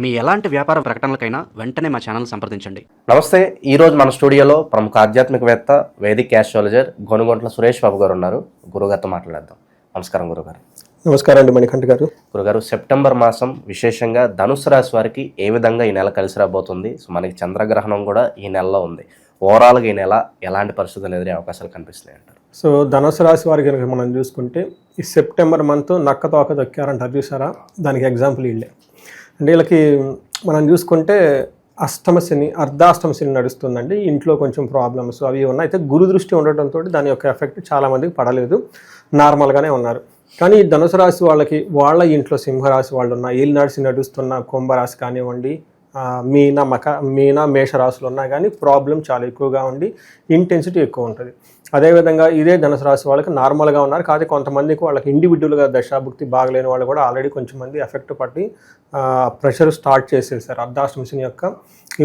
మీ ఎలాంటి వ్యాపార ప్రకటనలకైనా వెంటనే మా ఛానల్ సంప్రదించండి. నమస్తే ఈ రోజు మన స్టూడియోలో ప్రముఖ ఆధ్యాత్మికవేత్త వేదిక్ యాస్ట్రాలజర్ గొనుగొంట్ల సురేష్ బాబు గారు ఉన్నారు. గురుగారితో మాట్లాడేద్దాం. నమస్కారం గురుగారు. నమస్కారం అండి మణికంఠ గారు. గురుగారు సెప్టెంబర్ మాసం విశేషంగా ధనుసు రాశి వారికి ఏ విధంగా ఈ నెల కలిసి రాబోతుంది? సో మనకి చంద్రగ్రహణం కూడా ఈ నెలలో ఉంది. ఓవరాల్గా ఈ నెల ఎలాంటి పరిస్థితులు ఎదురే అవకాశాలు కనిపిస్తున్నాయి అంటారు? సో ధనుసు రాశి వారి కనుక మనం చూసుకుంటే ఈ సెప్టెంబర్ మంత్ నక్క తోక దొక్కారంటారు చూసారా? దానికి ఎగ్జాంపుల్ వీళ్ళే. అంటే వీళ్ళకి మనం చూసుకుంటే అష్టమశని అర్ధాష్టమశని నడుస్తుందండి. ఇంట్లో కొంచెం ప్రాబ్లమ్స్ అవి ఉన్నాయి. అయితే గురు దృష్టి ఉండటంతో దాని యొక్క ఎఫెక్ట్ చాలామందికి పడలేదు. నార్మల్గానే ఉన్నారు. కానీ ధనుసు రాశి వాళ్ళకి వాళ్ళ ఇంట్లో సింహరాశి వాళ్ళు ఉన్న ఏళ్ళు నడిచి నడుస్తున్న కుంభరాశి కానివ్వండి మీన మక మీన మేషరాశులు ఉన్నా కానీ ప్రాబ్లం చాలా ఎక్కువగా ఉండి ఇంటెన్సిటీ ఎక్కువ ఉంటుంది. అదేవిధంగా ఇదే ధనుసు రాశి వాళ్ళకి నార్మల్గా ఉన్నారు. కాదు కొంతమందికి వాళ్ళకి ఇండివిజువల్గా దశాభుక్తి బాగలేని వాళ్ళు కూడా ఆల్రెడీ కొంచెం మంది ఎఫెక్ట్ పట్టి ప్రెషర్ స్టార్ట్ చేసేసారు. అర్ధాష్టమ మిషన్ యొక్క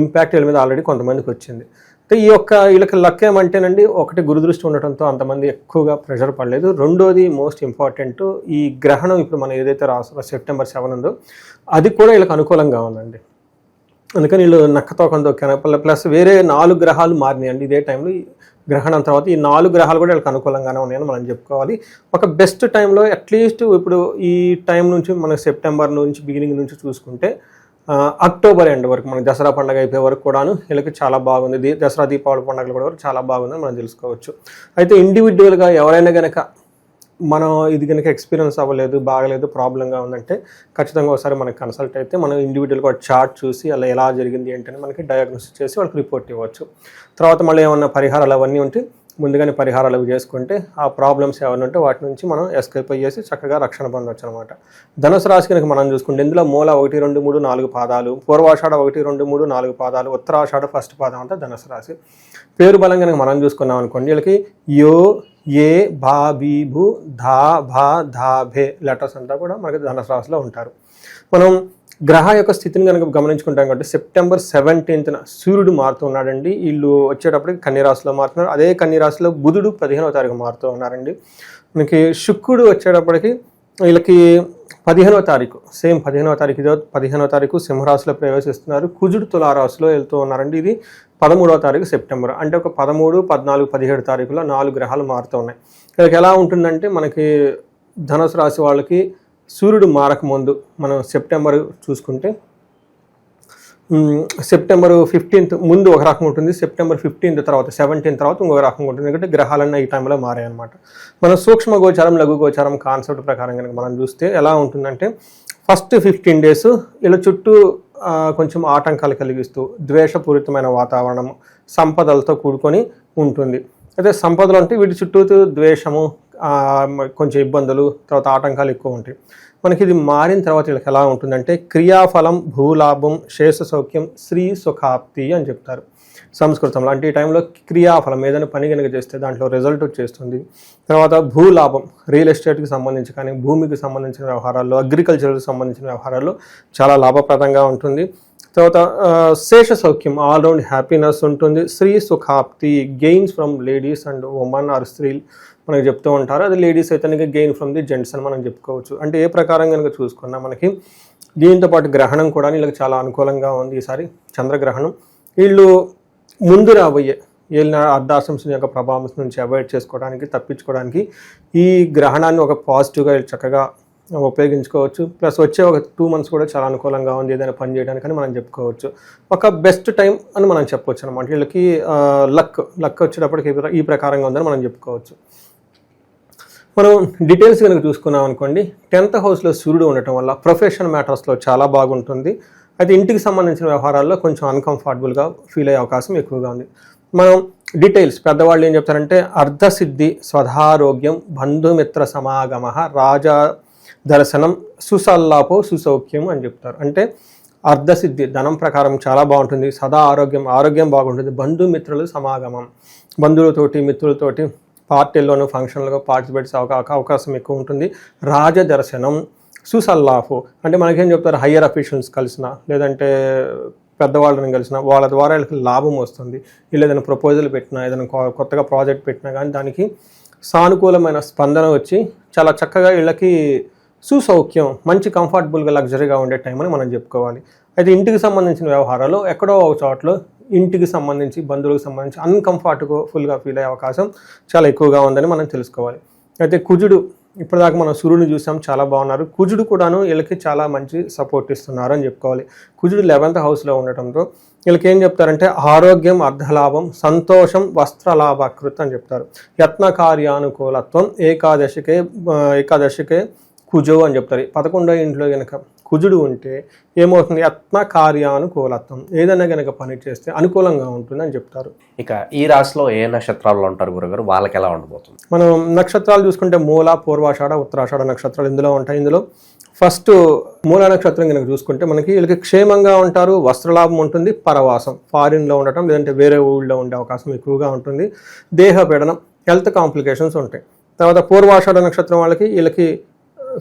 ఇంపాక్ట్ వీళ్ళ మీద ఆల్రెడీ కొంతమందికి వచ్చింది. అయితే ఈ యొక్క వీళ్ళకి లక్ ఏమంటేనండి ఒకటి గురుదృష్టి ఉండటంతో అంతమంది ఎక్కువగా ప్రెషర్ పడలేదు. రెండోది మోస్ట్ ఇంపార్టెంట్ ఈ గ్రహణం ఇప్పుడు మనం ఏదైతే రాసు సెప్టెంబర్ సెవెన్ ఉందో అది కూడా వీళ్ళకి అనుకూలంగా ఉందండి. అందుకని వీళ్ళు నక్కతో కొంత ప్లస్ వేరే నాలుగు గ్రహాలు మారినాయండి ఇదే టైంలో గ్రహణం తర్వాత ఈ నాలుగు గ్రహాలు కూడా వీళ్ళకి అనుకూలంగానే ఉన్నాయని మనం చెప్పుకోవాలి. ఒక బెస్ట్ టైంలో అట్లీస్ట్ ఇప్పుడు ఈ టైం నుంచి మన సెప్టెంబర్ నుంచి బిగినింగ్ నుంచి చూసుకుంటే అక్టోబర్ ఎండ్ వరకు మన దసరా పండుగ అయిపోయే వరకు కూడాను వీళ్ళకి చాలా బాగుంది. దసరా దీపావళి పండుగలు కూడా చాలా బాగుందని మనం తెలుసుకోవచ్చు. అయితే ఇండివిజువల్గా ఎవరైనా కనుక మనం ఇది కనుక ఎక్స్పీరియన్స్ అవ్వలేదు బాగలేదు ప్రాబ్లంగా ఉందంటే ఖచ్చితంగా ఒకసారి మనకి కన్సల్ట్ అయితే మనం ఇండివిజువల్గా చార్ట్ చూసి అలా ఎలా జరిగింది ఏంటని మనకి డయాగ్నోసిస్ చేసి వాళ్ళకి రిపోర్ట్ ఇవ్వచ్చు. తర్వాత మళ్ళీ ఏమన్నా పరిహారాలు అవన్నీ ఉంటే ముందుగానే పరిహారాలు చేసుకుంటే ఆ ప్రాబ్లమ్స్ ఏమైనా ఉంటే వాటి నుంచి మనం ఎస్కేప్ అయ్యేసి చక్కగా రక్షణ పొందవచ్చు అనమాట ధనుసు రాశి కనుక మనం చూసుకుంటే ఇందులో మూల ఒకటి రెండు మూడు నాలుగు పాదాలు పూర్వాషాఢ ఒకటి రెండు మూడు నాలుగు పాదాలు ఉత్తరాషాఢ ఫస్ట్ పాదం అంతా ధనుసు రాశి. పేరు బలం కనుక మనం చూసుకున్నాం అనుకోండి వీళ్ళకి యో ఏ భా బీ భూ ధా భా ధా భే లెటర్స్ అంతా కూడా మనకి ధనుసు రాశిలో ఉంటారు. మనం గ్రహ యొక్క స్థితిని కనుక గమనించుకుంటాం కాబట్టి సెప్టెంబర్ సెవెంటీన్త్న సూర్యుడు మారుతున్నాడండి వీళ్ళు వచ్చేటప్పటికి కన్యరాశిలో మారుతున్నారు. అదే కన్యరాశిలో బుధుడు పదిహేనవ తారీఖు మారుతూ ఉన్నారండి. మనకి శుక్రుడు వచ్చేటప్పటికి వీళ్ళకి పదిహేనవ తారీఖు సేమ్ పదిహేనవ తారీఖు ఇదో పదిహేనవ తారీఖు సింహరాశిలో ప్రవేశిస్తున్నారు. కుజుడు తులారాశిలో వెళ్తూ ఉన్నారండి. ఇది పదమూడవ తారీఖు సెప్టెంబర్ అంటే ఒక పదమూడు పద్నాలుగు పదిహేడు తారీఖులో నాలుగు గ్రహాలు మారుతూ ఉన్నాయి. వీళ్ళకి ఎలా ఉంటుందంటే మనకి ధనుసు రాశి వాళ్ళకి సూర్యుడు మారకముందు మనం సెప్టెంబర్ చూసుకుంటే సెప్టెంబర్ ఫిఫ్టీన్త్ ముందు ఒక రకం ఉంటుంది. సెప్టెంబర్ ఫిఫ్టీన్త్ తర్వాత సెవెంటీన్త్ తర్వాత ఇంకొక రకం ఉంటుంది. ఎందుకంటే గ్రహాలన్నీ ఈ టైంలో మారాయి అనమాట మనం సూక్ష్మ గోచారం లఘు గోచారం కాన్సెప్ట్ ప్రకారం కనుక మనం చూస్తే ఎలా ఉంటుందంటే ఫస్ట్ ఫిఫ్టీన్ డేస్ ఇలా చుట్టూ కొంచెం ఆటంకాలు కలిగిస్తూ ద్వేషపూరితమైన వాతావరణం సంపదలతో కూడుకొని ఉంటుంది. అయితే సంపదలు అంటే వీటి చుట్టూ ద్వేషము కొంచెం ఇబ్బందులు తర్వాత ఆటంకాలు ఎక్కువ ఉంటాయి. మనకి ఇది మారిన తర్వాత వీళ్ళకి ఎలా ఉంటుందంటే క్రియాఫలం భూలాభం శేష సౌఖ్యం శ్రీ సుఖాప్తి అని చెప్తారు. సంస్కృతంలో అంటే ఈ టైంలో క్రియాఫలం ఏదైనా పని కనుక చేస్తే దాంట్లో రిజల్ట్ వచ్చేస్తుంది. తర్వాత భూలాభం రియల్ ఎస్టేట్కి సంబంధించి కానీ భూమికి సంబంధించిన వ్యవహారాల్లో అగ్రికల్చర్కి సంబంధించిన వ్యవహారాల్లో చాలా లాభప్రదంగా ఉంటుంది. తర్వాత శేష సౌఖ్యం ఆల్రౌండ్ హ్యాపీనెస్ ఉంటుంది. స్త్రీ సుఖాప్తి gains from ladies and women or స్త్రీ మనకి చెప్తూ ఉంటారు. అది లేడీస్ అయితే గెయిన్ ఫ్రమ్ ది జెంట్స్ అని మనం చెప్పుకోవచ్చు. అంటే ఏ ప్రకారం కనుక చూసుకున్నా మనకి దీంతో పాటు గ్రహణం కూడా వీళ్ళకి చాలా అనుకూలంగా ఉంది ఈసారి. చంద్రగ్రహణం. వీళ్ళు ముందు రాబోయే ఏళ్ళ అర్ధాశంసం యొక్క ప్రభావం నుంచి అవాయిడ్ చేసుకోవడానికి తప్పించుకోవడానికి ఈ గ్రహణాన్ని ఒక పాజిటివ్గా వీళ్ళు చక్కగా ఉపయోగించుకోవచ్చు. ప్లస్ వచ్చే ఒక టూ మంత్స్ కూడా చాలా అనుకూలంగా ఉంది. ఏదైనా పని చేయడానికని మనం చెప్పుకోవచ్చు. ఒక బెస్ట్ టైం అని మనం చెప్పవచ్చు అనమాట వీళ్ళకి లక్ లక్ వచ్చేటప్పటికి ఈ ప్రకారంగా ఉందని మనం చెప్పుకోవచ్చు. మనం డీటెయిల్స్ కనుక చూసుకున్నాం అనుకోండి టెన్త్ హౌస్లో సూర్యుడు ఉండటం వల్ల ప్రొఫెషనల్ మ్యాటర్స్లో చాలా బాగుంటుంది. అయితే ఇంటికి సంబంధించిన వ్యవహారాల్లో కొంచెం అన్కంఫర్టబుల్గా ఫీల్ అయ్యే అవకాశం ఎక్కువగా ఉంది. మనం డీటెయిల్స్ పెద్దవాళ్ళు ఏం చెప్తారంటే అర్ధసిద్ధి స్వధారోగ్యం బంధుమిత్ర సమాగమ రాజా దర్శనం సుసల్లాపో సుసౌఖ్యం అని చెప్తారు. అంటే అర్ధసిద్ధి ధనం ప్రకారం చాలా బాగుంటుంది సదా ఆరోగ్యం ఆరోగ్యం బాగుంటుంది బంధుమిత్రులు సమాగమం. బంధువులతోటి మిత్రులతోటి పార్టీల్లోనూ ఫంక్షన్లలో పార్టిసిపేట్ అవకా- అవకాశం ఎక్కువ ఉంటుంది. రాజదర్శనం సుసల్లాఫు అంటే మనకేం చెప్తారు హయ్యర్ అఫీషియల్స్ కలిసిన లేదంటే పెద్దవాళ్ళని కలిసిన వాళ్ళ ద్వారా వీళ్ళకి లాభం వస్తుంది. వీళ్ళు ఏదైనా ప్రపోజల్ పెట్టినా ఏదైనా కొ- కొత్తగా ప్రాజెక్ట్ పెట్టినా కానీ దానికి సానుకూలమైన స్పందన వచ్చి చాలా చక్కగా వీళ్ళకి సుసౌఖ్యం మంచి కంఫర్టబుల్గా లగ్జరీగా ఉండే టైం అని మనం చెప్పుకోవాలి. అయితే ఇంటికి సంబంధించిన వ్యవహారాలు ఎక్కడో ఒక చోట్ల ఇంటికి సంబంధించి బంధువులకు సంబంధించి అన్కంఫర్టబుల్గా ఫీల్ అయ్యే అవకాశం చాలా ఎక్కువగా ఉందని మనం తెలుసుకోవాలి. అయితే కుజుడు ఇప్పటిదాకా మనం సూర్యుని చూసాం చాలా బాగున్నారు. కుజుడు కూడాను వీళ్ళకి చాలా మంచి సపోర్ట్ ఇస్తున్నారు అని చెప్పుకోవాలి. కుజుడు లెవెంత్ హౌస్లో ఉండటంతో వీళ్ళకి ఏం చెప్తారంటే ఆరోగ్యం అర్ధలాభం సంతోషం వస్త్రలాభకృత్ అని చెప్తారు. యత్న కార్యానుకూలత్వం ఏకాదశికే ఏకాదశికే కుజో అని చెప్తారు. పదకొండో ఇంట్లో కనుక కుజుడు ఉంటే ఏమవుతుంది? యత్న కార్యానుకూలత్వం ఏదైనా కనుక పని చేస్తే అనుకూలంగా ఉంటుంది అని చెప్తారు. ఇక ఈ రాశిలో ఏ నక్షత్రాల్లో ఉంటారు గురుగారు? వాళ్ళకి ఎలా ఉండబోతుంది? మనం నక్షత్రాలు చూసుకుంటే మూల పూర్వాషాఢ ఉత్తరాషాఢ నక్షత్రాలు ఇందులో ఉంటాయి. ఇందులో ఫస్ట్ మూల నక్షత్రం కనుక చూసుకుంటే మనకి వీళ్ళకి క్షేమంగా ఉంటారు వస్త్రలాభం ఉంటుంది పరవాసం. ఫారిన్లో ఉండటం లేదంటే వేరే ఊళ్ళో ఉండే అవకాశం ఎక్కువగా ఉంటుంది. దేహ పీడనం హెల్త్ కాంప్లికేషన్స్ ఉంటాయి. తర్వాత పూర్వాషాఢ నక్షత్రం వాళ్ళకి వీళ్ళకి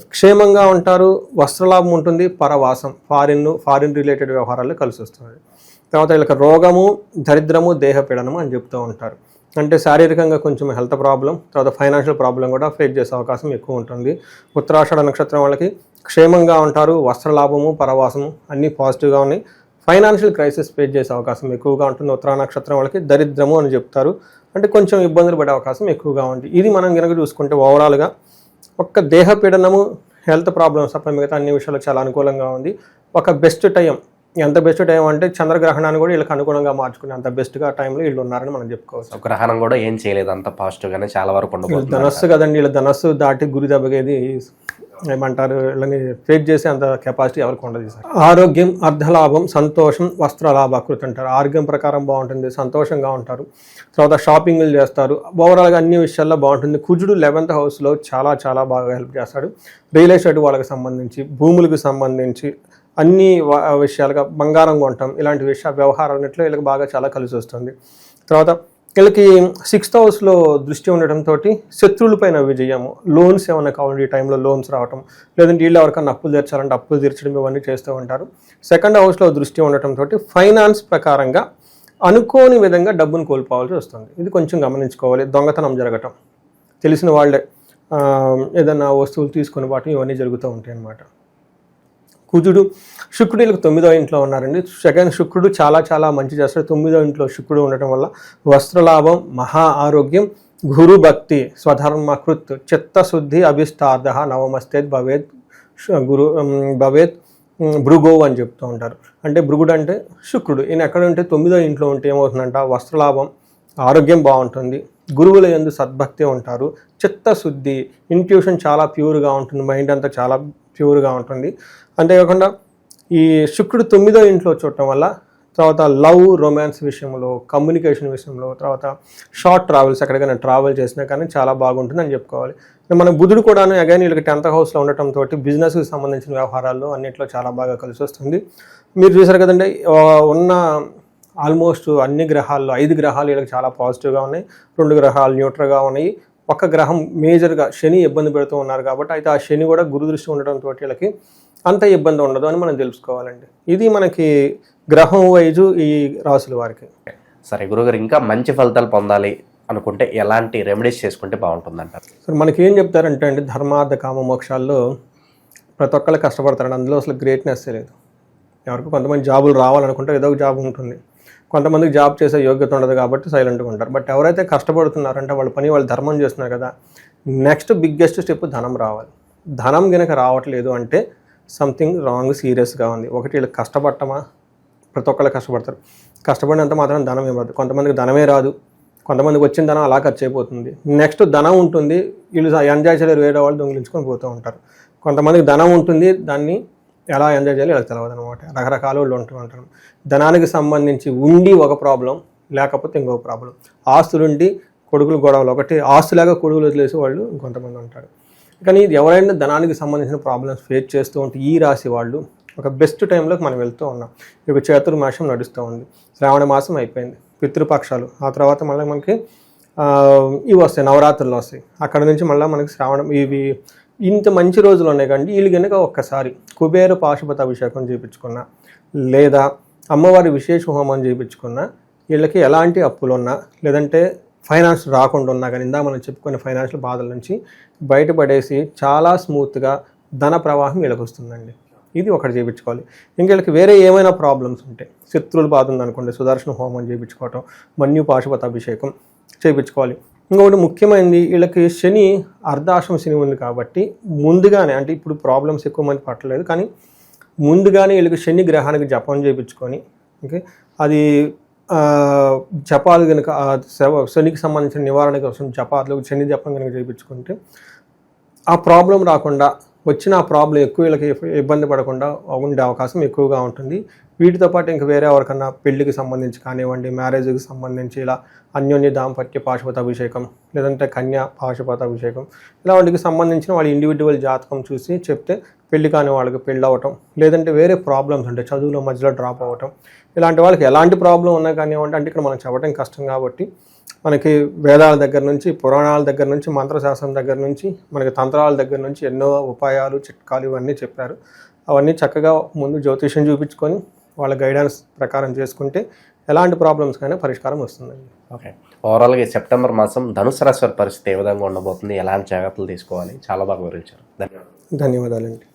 క్షేమంగా ఉంటారు వస్త్రలాభం ఉంటుంది పరవాసం ఫారిన్ ఫారిన్ రిలేటెడ్ వ్యవహారాలు కలిసి వస్తుంది. తర్వాత వీళ్ళకి రోగము దరిద్రము దేహపీడనము అని చెప్తూ ఉంటారు. అంటే శారీరకంగా కొంచెం హెల్త్ ప్రాబ్లం తర్వాత ఫైనాన్షియల్ ప్రాబ్లం కూడా ఫేస్ చేసే అవకాశం ఎక్కువ ఉంటుంది. ఉత్తరాషాఢ నక్షత్రం వాళ్ళకి క్షేమంగా ఉంటారు వస్త్రలాభము పరవాసము అన్నీ పాజిటివ్గా ఉన్నాయి. ఫైనాన్షియల్ క్రైసిస్ ఫేస్ చేసే అవకాశం ఎక్కువగా ఉంటుంది. ఉత్తరా నక్షత్రం వాళ్ళకి దరిద్రము అని చెప్తారు. అంటే కొంచెం ఇబ్బందులు పడే అవకాశం ఎక్కువగా ఉంది. ఇది మనం కనుక చూసుకుంటే ఓవరాల్గా ఒక్క దేహ పీడనము హెల్త్ ప్రాబ్లమ్స్ తప్ప మిగతా అన్ని విషయాలు చాలా అనుకూలంగా ఉంది. ఒక బెస్ట్ టైం ఎంత బెస్ట్ టైం అంటే చంద్రగ్రహణాన్ని కూడా వీళ్ళకి అనుగుణంగా మార్చుకునే అంత బెస్ట్గా టైంలో వీళ్ళు ఉన్నారని మనం చెప్పుకోవచ్చు. గ్రహణం కూడా ఏం చేయలేదు అంత పాజిటివ్ గానే చాలా వరకు ఉండబోతుంది ధనస్సు కదండి వీళ్ళ ధనస్సు దాటి గురి దెబ్బగేది ఏమంటారు వీళ్ళని ఫేస్ చేసే అంత కెపాసిటీ ఎవరికి ఉండదు సార్. ఆరోగ్యం అర్ధలాభం సంతోషం వస్త్రలాభకృతి అంటారు ఆరోగ్యం ప్రకారం బాగుంటుంది సంతోషంగా ఉంటారు. తర్వాత షాపింగ్లు చేస్తారు. ఓవరాల్గా అన్ని విషయాల్లో బాగుంటుంది. కుజుడు లెవెంత్ హౌస్లో చాలా చాలా బాగా హెల్ప్ చేస్తాడు. రియల్ ఎస్టేట్ వాళ్ళకి సంబంధించి భూములకు సంబంధించి అన్ని విషయాలుగా బంగారం కొనటం ఇలాంటి విషయ వ్యవహారాలన్నింటిలో వీళ్ళకి బాగా చాలా కలిసి వస్తుంది తర్వాత వీళ్ళకి సిక్స్త్ హౌస్లో దృష్టి ఉండటంతో శత్రువులపైన విజయము. లోన్స్ ఏమైనా కావాలి ఈ టైంలో లోన్స్ రావటం లేదంటే వీళ్ళు ఎవరికైనా అప్పులు తీర్చాలంటే అప్పులు తీర్చడం ఇవన్నీ చేస్తూ ఉంటారు. సెకండ్ హౌస్లో దృష్టి ఉండటంతో ఫైనాన్స్ ప్రకారంగా అనుకోని విధంగా డబ్బును కోల్పోవాల్సి వస్తుంది. ఇది కొంచెం గమనించుకోవాలి. దొంగతనం జరగటం. తెలిసిన వాళ్ళే ఏదైనా వస్తువులు తీసుకొని వాటి ఇవన్నీ జరుగుతూ ఉంటాయి అన్నమాట కుజుడు శుక్రుడు వీళ్ళకి తొమ్మిదో ఇంట్లో ఉన్నారండి. సెకండ్ శుక్రుడు చాలా చాలా మంచి చేస్తాడు. తొమ్మిదో ఇంట్లో శుక్రుడు ఉండటం వల్ల వస్త్రలాభం మహా ఆరోగ్యం గురు భక్తి స్వధర్మకృత్ చిత్తశుద్ధి అభిష్టార్థ నవమస్తేద్ భవేత్ గురు భవేత్ భృగో అని చెప్తూ ఉంటారు. అంటే భృగుడు అంటే శుక్రుడు. ఈయన ఎక్కడ ఉంటే తొమ్మిదో ఇంట్లో ఉంటే ఏమవుతుందంట? వస్త్రలాభం ఆరోగ్యం బాగుంటుంది. గురువుల ఎందు సద్భక్తి ఉంటారు. చిత్తశుద్ధి ఇంట్యూషన్ చాలా ప్యూర్గా ఉంటుంది. మైండ్ అంతా చాలా ప్యూర్గా ఉంటుంది. అంతేకాకుండా ఈ శుక్రుడు తొమ్మిదో ఇంట్లో చూడటం వల్ల తర్వాత లవ్ రొమాన్స్ విషయంలో కమ్యూనికేషన్ విషయంలో తర్వాత షార్ట్ ట్రావెల్స్ ఎక్కడికైనా ట్రావెల్ చేసినా కానీ చాలా బాగుంటుంది అని చెప్పుకోవాలి. మన బుధుడు కూడా అగైన్ వీళ్ళకి టెన్త్ హౌస్లో ఉండటంతో బిజినెస్కి సంబంధించిన వ్యవహారాల్లో అన్నింటిలో చాలా బాగా కలిసి వస్తుంది. మీరు చూసారు కదండి ఉన్న ఆల్మోస్ట్ అన్ని గ్రహాల్లో ఐదు గ్రహాలు వీళ్ళకి చాలా పాజిటివ్గా ఉన్నాయి. రెండు గ్రహాలు న్యూట్రల్గా ఉన్నాయి. ఒక గ్రహం మేజర్గా శని ఇబ్బంది పెడుతూ ఉన్నారు కాబట్టి అయితే ఆ శని కూడా గురు దృష్టి ఉండటంతో వీళ్ళకి అంత ఇబ్బంది ఉండదు అని మనం తెలుసుకోవాలండి. ఇది మనకి గ్రహం వైజు ఈ రాసుల వారికి. సరే గురుగారు ఇంకా మంచి ఫలితాలు పొందాలి అనుకుంటే ఎలాంటి రెమెడీస్ చేసుకుంటే బాగుంటుందంటారు? సో మనకి ఏం చెప్తారంటే అండి ధర్మార్థ కామ మోక్షాల్లో ప్రతి ఒక్కళ్ళు కష్టపడతారండి. అందులో అసలు గ్రేట్నెస్ లేదు. ఎవరికి కొంతమంది జాబులు రావాలనుకుంటే ఏదో ఒక జాబ్ ఉంటుంది. కొంతమందికి జాబ్ చేసే యోగ్యత ఉండదు కాబట్టి సైలెంట్గా ఉంటారు. బట్ ఎవరైతే కష్టపడుతున్నారంటే వాళ్ళ పని వాళ్ళు ధర్మం చేస్తున్నారు కదా నెక్స్ట్ బిగ్గెస్ట్ స్టెప్ ధనం రావాలి. ధనం గనక రావట్లేదు అంటే సంథింగ్ రాంగ్ సీరియస్గా ఉంది. ఒకటి వీళ్ళు కష్టపడటమా? ప్రతి ఒక్కళ్ళు కష్టపడతారు. కష్టపడినంత మాత్రం ధనం ఇవ్వదు. కొంతమందికి ధనమే రాదు. కొంతమందికి వచ్చిన ధనం అలా ఖర్చు అయిపోతుంది. నెక్స్ట్ ధనం ఉంటుంది. వీళ్ళు ఎంజాయ్ చేయలేరు వేరే వాళ్ళు దొంగిలించుకొని పోతూ ఉంటారు. కొంతమందికి ధనం ఉంటుంది. దాన్ని ఎలా ఎంజాయ్ చేయాలి ఇలా తెలియదు అనమాట రకరకాల వాళ్ళు ఉంటూ ఉంటారు. ధనానికి సంబంధించి ఉండి ఒక ప్రాబ్లం లేకపోతే ఇంకో ప్రాబ్లం ఆస్తులుండి కొడుకులు గొడవలు. ఒకటి ఆస్తులాగా కొడుకులు వదిలేసి వాళ్ళు ఇంకొంతమంది ఉంటారు. కానీ ఇది ఎవరైనా ధనానికి సంబంధించిన ప్రాబ్లమ్స్ ఫేస్ చేస్తూ ఉంటే ఈ రాశి వాళ్ళు ఒక బెస్ట్ టైంలోకి మనం వెళ్తూ ఉన్నాం. ఇక చతుర్మాసం నడుస్తూ ఉంది. శ్రావణ మాసం అయిపోయింది. పితృపక్షాలు. ఆ తర్వాత మళ్ళీ మనకి ఇవి వస్తాయి. నవరాత్రులు వస్తాయి. అక్కడ నుంచి మళ్ళీ మనకి శ్రావణం ఇవి ఇంత మంచి రోజులు ఉన్నాయి కానీ వీళ్ళు కనుక ఒక్కసారి కుబేర పాశుపత అభిషేకం చేయించుకున్నా లేదా అమ్మవారి విశేష హోమం చేయించుకున్నా వీళ్ళకి ఎలాంటి అప్పులు ఉన్నా లేదంటే ఫైనాన్స్ రాకుండా ఉన్నా కానీ ఇందా మనం చెప్పుకునే ఫైనాన్షియల్ బాధల నుంచి బయటపడేసి చాలా స్మూత్గా ధన ప్రవాహం వీళ్ళకి వస్తుందండి. ఇది ఒకటి చేయించుకోవాలి ఇంకెళ్ళకి వేరే ఏమైనా ప్రాబ్లమ్స్ ఉంటాయి శత్రువులు బాధ ఉందనుకోండి సుదర్శన హోమం చేయించుకోవటం మన్యు పాశుపత అభిషేకం చేయించుకోవాలి ఇంకొకటి ముఖ్యమైనది వీళ్ళకి శని అర్ధాశ్రమ శని ఉంది కాబట్టి ముందుగానే అంటే ఇప్పుడు ప్రాబ్లమ్స్ ఎక్కువ మంది పట్టలేదు కానీ ముందుగానే వీళ్ళకి శని గ్రహానికి జపం చేయించుకొని ఓకే అది జపాలు కనుక శనికి సంబంధించిన నివారణ కోసం జపాలు శని జపం కనుక చేయించుకుంటే ఆ ప్రాబ్లం రాకుండా వచ్చిన ఆ ప్రాబ్లం ఎక్కువ వీళ్ళకి ఇబ్బంది పడకుండా ఉండే అవకాశం ఎక్కువగా ఉంటుంది. వీటితో పాటు ఇంకా వేరే ఎవరికన్నా పెళ్ళికి సంబంధించి కానివ్వండి మ్యారేజ్కి సంబంధించి ఇలా అన్యోన్య దాంపత్య పాశుపత అభిషేకం లేదంటే కన్యా పాశుపత అభిషేకం ఇలా వాటికి సంబంధించిన వాళ్ళ ఇండివిజువల్ జాతకం చూసి చెప్తే పెళ్ళి కాని వాళ్ళకి పెళ్ళి అవ్వటం లేదంటే వేరే ప్రాబ్లమ్స్ ఉంటాయి చదువులో మధ్యలో డ్రాప్ అవ్వటం ఇలాంటి వాళ్ళకి ఎలాంటి ప్రాబ్లం ఉన్నా కానివ్వండి అంటే ఇక్కడ మనం చెప్పడం కష్టం కాబట్టి మనకి వేదాల దగ్గర నుంచి పురాణాల దగ్గర నుంచి మంత్రశాస్త్రం దగ్గర నుంచి మనకి తంత్రాల దగ్గర నుంచి ఎన్నో ఉపాయాలు చిట్కాలు ఇవన్నీ చెప్పారు. అవన్నీ చక్కగా ముందు జ్యోతిష్యం చూపించుకొని వాళ్ళ గైడెన్స్ ప్రకారం చేసుకుంటే ఎలాంటి ప్రాబ్లమ్స్ కానీ పరిష్కారం వస్తుందండి. ఓకే. ఓవరాల్గా ఈ సెప్టెంబర్ మాసం ధనుసు రాశి పరిస్థితి ఏ విధంగా ఉండబోతుంది? ఎలాంటి జాగ్రత్తలు తీసుకోవాలి? చాలా బాగా వివరించారు. ధన్యవాదాలు. ధన్యవాదాలండి.